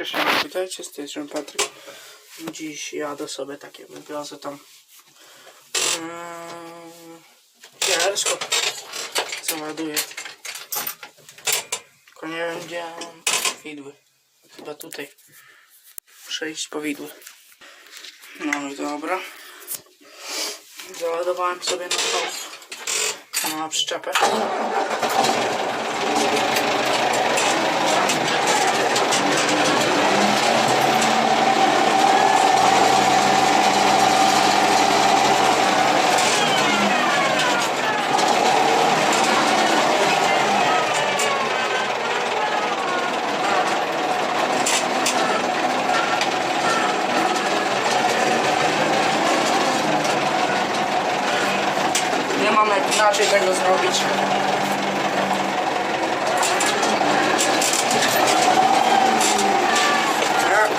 Cześć, witajcie, z tej strony Patryk. Dziś jadę sobie takie, wywiozę tam um, ciężko załaduję. Tylko nie wiem gdzie widły. Chyba tutaj. Iść po widły. No i dobra. Załadowałem sobie na tą na przyczepę. Nie mam jak inaczej tego zrobić. Tak.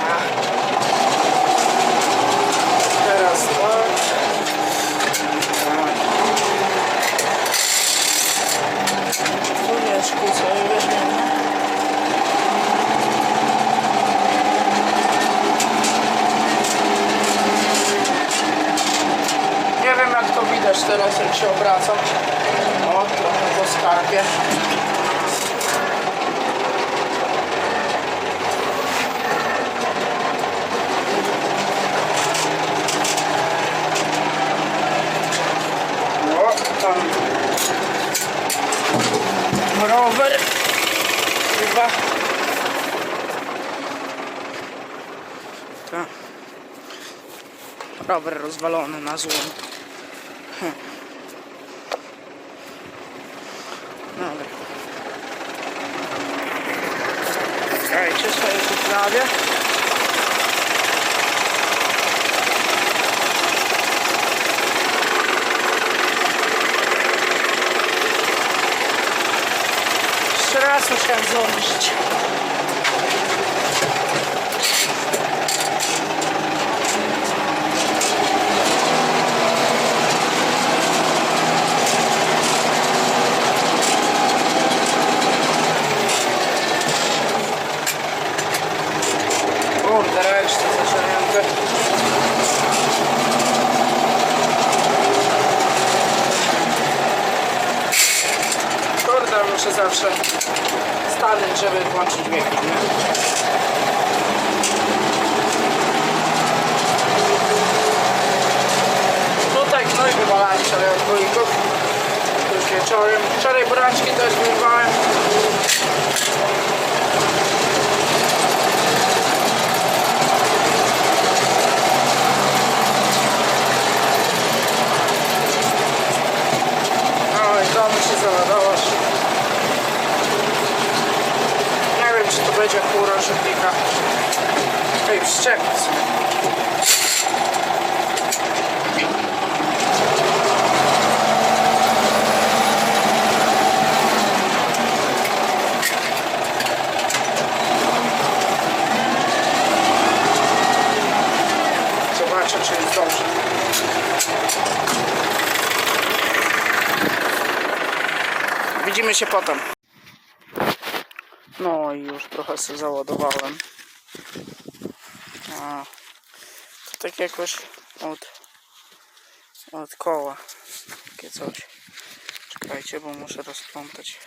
Tak. Teraz tak. Tak. Tu jest kłócę, weźmiemy. Nie wiem jak to widać teraz jak się obracam. O, trochę po. O, rower chyba. Tak. Rower rozwalony na złom. Dobra. Czekajcie, sobie poprawię. Jeszcze raz musiałem złożyć. Kurde, resztę zaczęliśmy. Kurde, muszę zawsze stanąć, żeby włączyć biegi, nie? Tutaj gnój wywalałem wczoraj od dwójków. Już wieczorem. Wczoraj buraczki też wyrwałem. No i załadować. Nie wiem czy to będzie pół rożywnika. Ej, przyczepić. Zobaczę czy jest dobrze. Widzimy się potem. No i już trochę sobie załadowałem. A, to tak jakoś od, od koła. Takie coś. Czekajcie, bo muszę rozplątać.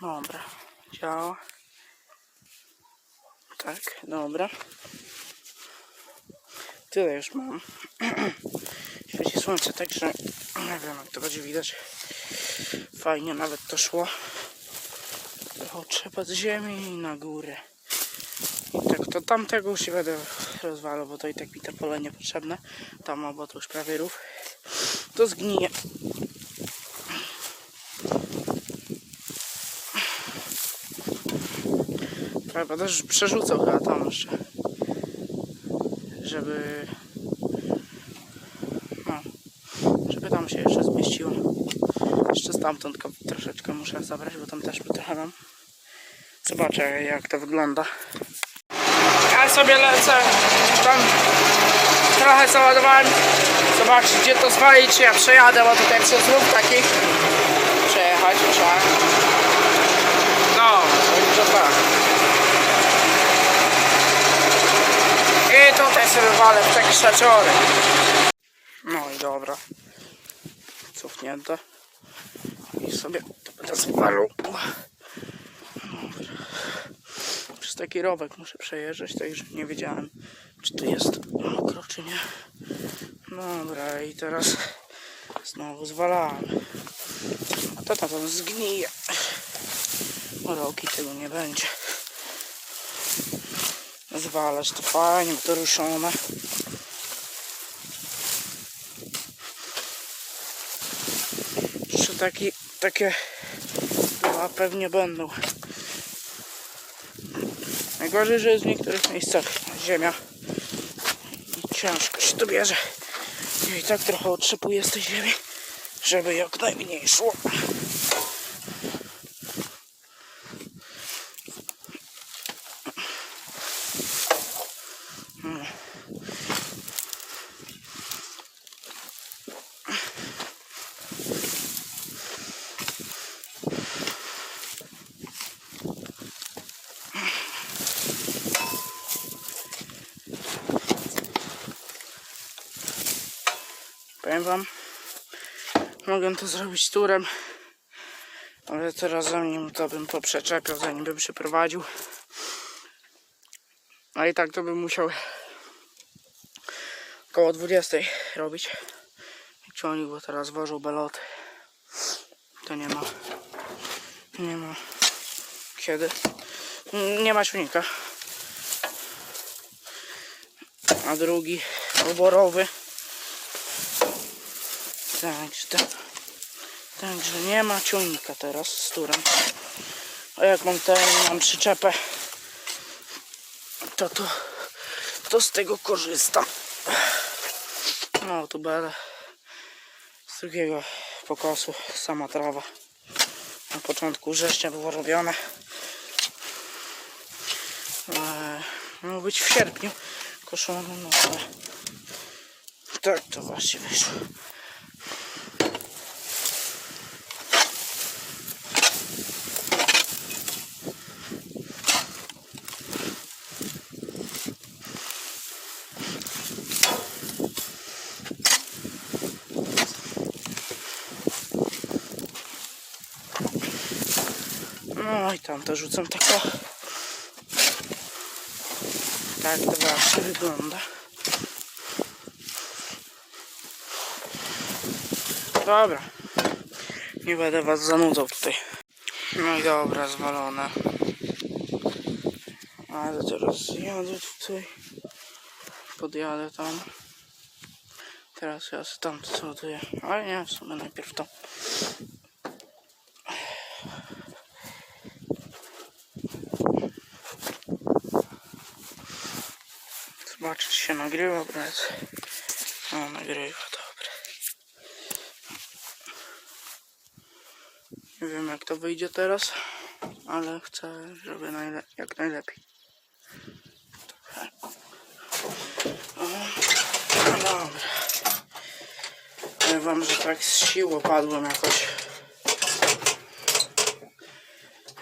Dobra, działa. Tak, dobra. Tyle już mam. Świeci słońce, także nie wiem jak to będzie widać. Fajnie nawet to szło. Trochę trzeba z ziemi i na górę. I tak to tamtego już się będę rozwalał, bo to i tak mi te pole niepotrzebne. Tam albo to już prawie rów. To zgnije. Trzeba też przerzucał chyba tam jeszcze. Żeby no, żeby tam się jeszcze zmieściło. Jeszcze stamtąd troszeczkę muszę zabrać, bo tam też mam. Zobaczę jak to wygląda. Ja sobie lecę. Tam trochę załadowałem. Zobaczcie gdzie to zwali, ja przejadę, bo tutaj przez lub takich przejechać musiałem. No, także tak. I tutaj sobie walę w takie szaczory. No i dobra. Cofnięte. I sobie to będę zwalał. Przez taki rowek muszę przejeżdżać, także nie wiedziałem, czy tu jest mokro, czy nie. Dobra, i teraz znowu zwalamy. A to tam zgnije. Roki tego nie będzie. Zwalać to fajnie, bo to ruszone. Jeszcze taki, takie dwa pewnie będą. Najgorzej, że jest w niektórych miejscach ziemia i ciężko się to bierze. I tak trochę otrzepuję z tej ziemi, żeby jak najmniej szło. Powiem wam, mogę to zrobić turem, ale teraz zanim to bym poprzeczepiał, zanim bym przyprowadził. A i tak to bym musiał około 20 robić. Ciągnik, bo teraz wożą beloty. To nie ma, nie ma kiedy. Nie ma ciągnika. A drugi oborowy. Także, tak, także nie ma ciągnika teraz z turem. A jak mam ten, mam przyczepę, to, to, to z tego korzystam. No tu będę z drugiego pokosu sama trawa. Na początku września było robione. Eee, Miało być w sierpniu koszone, no ale tak to właśnie wyszło. No i tam to rzucam tak o. Tak to właśnie wygląda. Dobra. Nie będę was zanudzał tutaj. No i dobra, zwalone. Ale teraz jadę tutaj. Podjadę tam. Teraz ja tam co ładuję. Ale nie, w sumie najpierw to. Zobaczyć czy się nagrywa, brat. No, nagrywa, dobra. Nie wiem jak to wyjdzie teraz, ale chcę, żeby najle jak najlepiej. No dobra. Powiem wam, że tak z siłą padłem jakoś.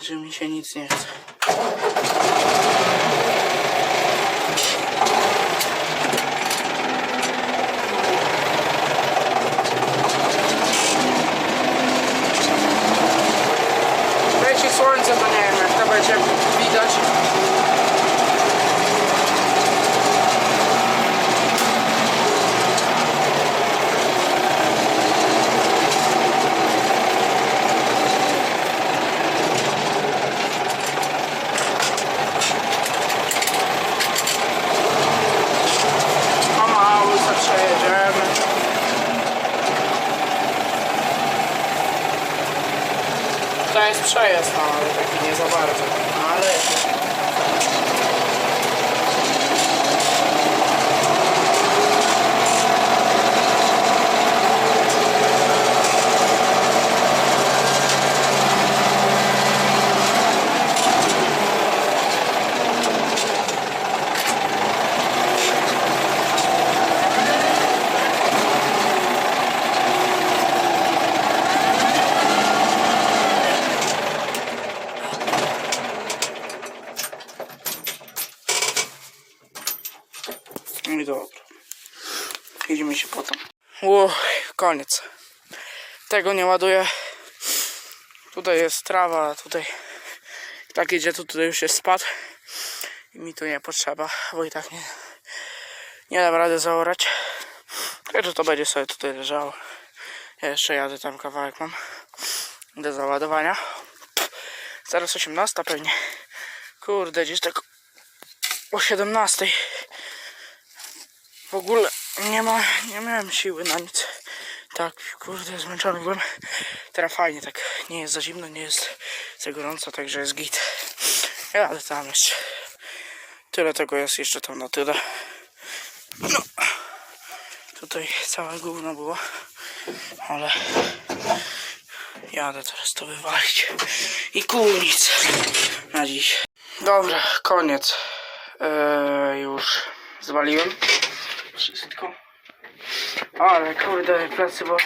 Że mi się nic nie chce. Leci słońce, to nie wiem jak to będzie widać. Pomału sobie przejedziemy. To jest przejazd, no, ale taki nie za bardzo. No, ale No i dobra. Widzimy się potem. Ło, koniec. Tego nie ładuję. Tutaj jest trawa, tutaj tak idzie, to tutaj już jest spad. I mi tu nie potrzeba, bo i tak nie, nie dam rady zaorać. Także to będzie sobie tutaj leżało. Ja jeszcze jadę tam kawałek mam do załadowania. Zaraz 18 pewnie. Kurde, gdzieś tak o 17. W ogóle nie ma, nie miałem siły na nic. Tak, kurde, zmęczony byłem. Teraz fajnie, tak nie jest za zimno, nie jest za gorąco, także jest git. Jadę tam jeszcze. Tyle tego jest jeszcze tam na tyle. No. Tutaj całe gówno było, ale jadę teraz to wywalić i kunic na dziś. Dobra, koniec. Eee, już zwaliłem wszystko. Ale kurde, plecy bolą.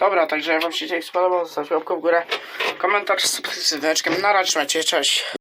Dobra, także jak wam się dzisiaj spodobał, zostawcie łapkę w górę, komentarz z subskrypcją. Na razie, cześć.